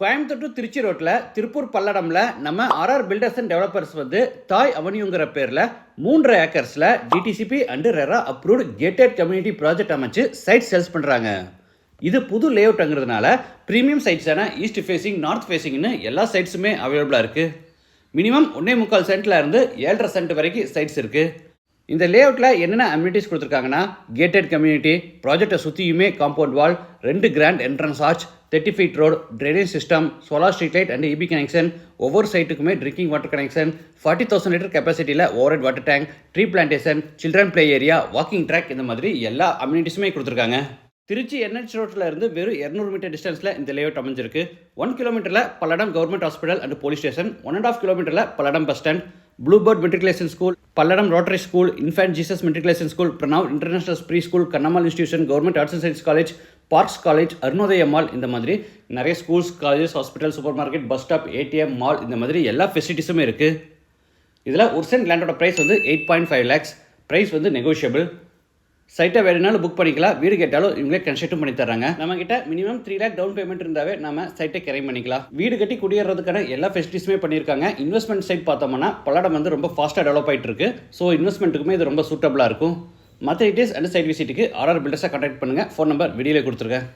கோயம்புத்தூர் திருச்சி ரோட்டில் திருப்பூர் பல்லடம்ல நம்ம RR filters and developers வந்து தாய் அவனியுங்கிற பேரில் மூன்று ஏக்கர்ஸில் DTCP and RERA approved gated community project அமைச்சு சைட் சேல்ஸ் பண்ணுறாங்க இது புது லேஅவுட்ங்கிறதுனால ப்ரீமியம் சைட்ஸான ஈஸ்ட் ஃபேஸிங் நார்த் ஃபேஸிங்னு எல்லா சைட்ஸுமே அவைலபிளாக இருக்குது மினிமம் ஒன்றே முக்கால் சென்ட்ல இருந்து ஏழரை சென்ட் வரைக்கும் சைட்ஸ் இருக்குது இந்த லேஅவுட்டில் என்னென்ன அம்யூனிட்டிஸ் கொடுத்துருக்காங்கன்னா கேட்டட் கம்யூனிட்டி ப்ராஜெக்டை சுற்றியுமே காம்பவுண்ட் வால் ரெண்டு grand entrance arch thirty feet road drainage system solar street light and EB connection ஒவ்வொரு சைட்டுக்குமே drinking water connection forty thousand litre கெப்பாசிட்டியில் over water tank tree plantation children play area walking track இந்த மாதிரி எல்லா அம்யூனிட்டிஸுமே கொடுத்துருக்காங்க. Trichy NH ரோட்டில் இருந்து வெறும் இரநூறு metre டிஸ்டன்ஸில் இந்த லேஅவுட் அமைஞ்சிருக்கு. ஒன் கிலோமீட்டரில் Palladam government hospital and police station one and half கிலோமீட்டரில் Palladam bus stand Bluebird matriculation school Palladam rotary school infant Jesus matriculation school Pranav international pre school Kannammal institution government arts and science college Parks college Arunodaya mall இந்த மாதிரி நிறைய schools colleges hospital super market bus stop ATM mall இந்த மாதிரி எல்லா ஃபெசிலிட்டிஸுமே இருக்குது இதில் ஒரு சென்ட் லேண்டோட ப்ரைஸ் வந்து eight point five lakhs price வந்து நெகோஷியபிள் சைட்டை வேணுனாலும் புக் பண்ணிக்கலாம். வீடு கேட்டாலும் இவங்களே கன்ஸ்ட்ரக்டும் பண்ணி தர்றாங்க. நம்ம கிட்ட minimum three lakh down payment இருந்தாவே நம்ம சைட்டை கிரைம் பண்ணிக்கலாம். வீடு கட்டி குடியேறதுக்கான எல்லா ஃபெசிலிட்டிஸுமே பண்ணியிருக்காங்க. இன்வெஸ்ட்மெண்ட் சைட் பார்த்தோம்னா பல்லடம் வந்து ரொம்ப ஃபாஸ்ட்டாக டெவலப் ஆகிட்டு இருக்கு. ஸோ இன்வெஸ்ட்மெண்ட்டுக்குமே இது ரொம்ப சூட்டபிளாக இருக்கும். மற்ற டீட்டெயில்ஸ் அண்ட் சைட் விசிட்டுக்கு ஆர்ஆர் பில்டர்ஸை கான்டாக்ட் பண்ணுங்கள் ஃபோன் நம்பர் வீடியோவில் கொடுத்துருக்கேன்.